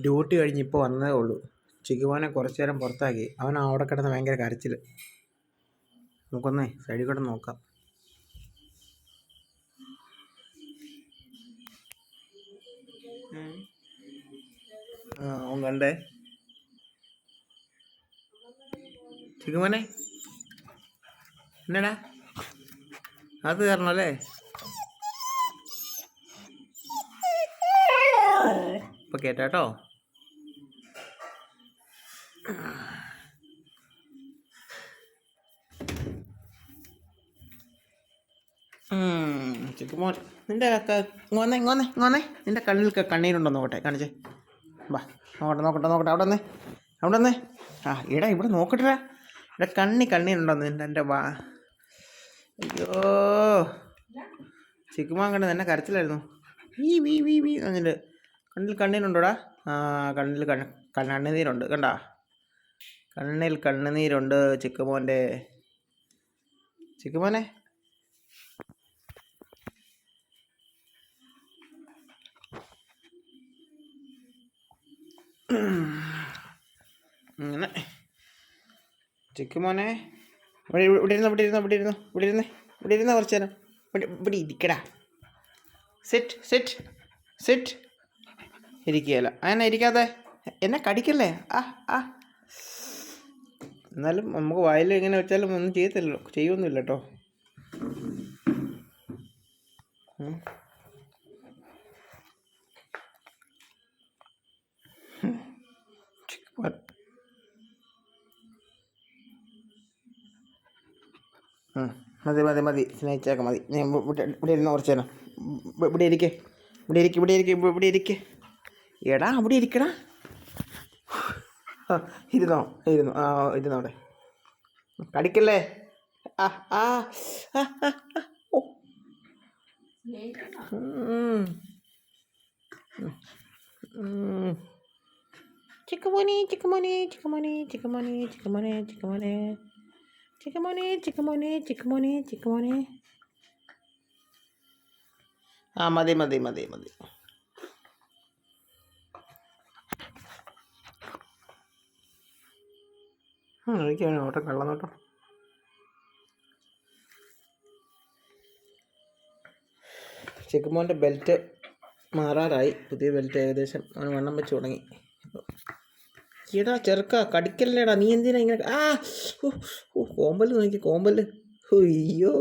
Duty കഴിഞ്ഞ് ഇപ്പോൾ വന്നതേ ഉള്ളൂ. ചിക്കുമോനെ കുറച്ച് നേരം പുറത്താക്കി. അവൻ അവിടെ കിടന്ന് ഭയങ്കര കരച്ചിൽ നമുക്കൊന്നേ സൈഡിൽ കൂടെ നോക്കാം. കണ്ടേ. ചിക്കുമോനെ എന്നടാ? അത് കാരണം അല്ലേ? ഇപ്പൊ കേട്ടോ ചിക്കുമോൻ നിന്റെ ഇങ്ങോന്നേ ഇങ്ങോന്നേ ഇങ്ങോന്നേ നിന്റെ കണ്ണിൽ കണ്ണീരുണ്ടോ നോക്കട്ടെ കാണിച്ചേ. വാ നോക്കട്ടെ നോക്കട്ടെ നോക്കട്ടെ. അവിടെ വന്നേ അവിടെ വന്നേ. ആ എടാ ഇവിടെ നോക്കട്ടെ എന്റെ കണ്ണി കണ്ണീരുണ്ടോ നിന്റെ എന്റെ വാ. അയ്യോ. ചിക്കുമോൻ കണ്ട് കരച്ചിലായിരുന്നു. വീ വീ വീ വീ എന്നിട്ട് കണ്ണിൽ കണ്ണീരുണ്ടോടാ ആ കണ്ണിൽ കണ്ണ് കണ്ണീരുണ്ട് കണ്ടാ? കണ്ണിൽ കണ്ണുനീരുണ്ട് ചിക്കുമോന്റെ. ചിക്കുമോനെ? അങ്ങനെ ചിക്കുമോനെ? ഇവിടെ ഇവിടെ ഇരുന്നു ഇവിടെ ഇരുന്നു ഇവിടെ ഇരുന്നു ഇവിടെ ഇരുന്നേ. ഇവിടെ ഇരുന്ന കുറച്ച് നേരം. ഇവിടെ ഇവിടെ ഇരിക്കടാ. സെറ്റ് സെറ്റ് സെറ്റ് ഇരിക്കുകയല്ല. അങ്ങനെ ഇരിക്കാതെ എന്നെ കടിക്കല്ലേ? ആ ആ. എന്നാലും നമുക്ക് വായിൽ എങ്ങനെ വെച്ചാലും ഒന്നും ചെയ്യത്തില്ലല്ലോ. ചെയ്യൊന്നുമില്ല കേട്ടോ. മതി മതി മതി. സ്നേഹിച്ചേക്കാം മതി. ഞാൻ ഇവിടെ ഇവിടെ ഇരുന്ന് കുറച്ച് ഇവിടെ ഇരിക്കേ. ഇവിടെ ഇരിക്കേ ഇവിടെ ഇരിക്കേ ഇവിടെ ഇരിക്കെ. എടാ അവിടെ ഇരിക്കടാ. ഇരുന്നോ ഇരുന്നു. ആ അവിടെ. കടിക്കല്ലേ? ആ ആ ചിക്കമോനെ ചിക്കമോനെ ചിക്കമോനെ ചിക്കുമോനെ ചിക്കുമോനെ ചിക്കുമോനെ. ചിക്കുമോനെ ചിക്കുമോനെ ചിക്കുമോനെ ചിക്കുമോനെ. ആ മതി മതി മതി മതി. വേണം ഓട്ടം കള്ളനോട്ടം ചെക്കുമോന്റെ ബെൽറ്റ് മാറാറായി. പുതിയ ബെൽറ്റ് ഏകദേശം അവന് വണ്ണം വെച്ച് തുടങ്ങി. എടാ ചെറുക്ക കടിക്കല്ലേടാ നീ എന്തിനാ ഇങ്ങനെ ആ ഓ കോമ്പൽ നോക്കി കോമ്പൽ അയ്യോ.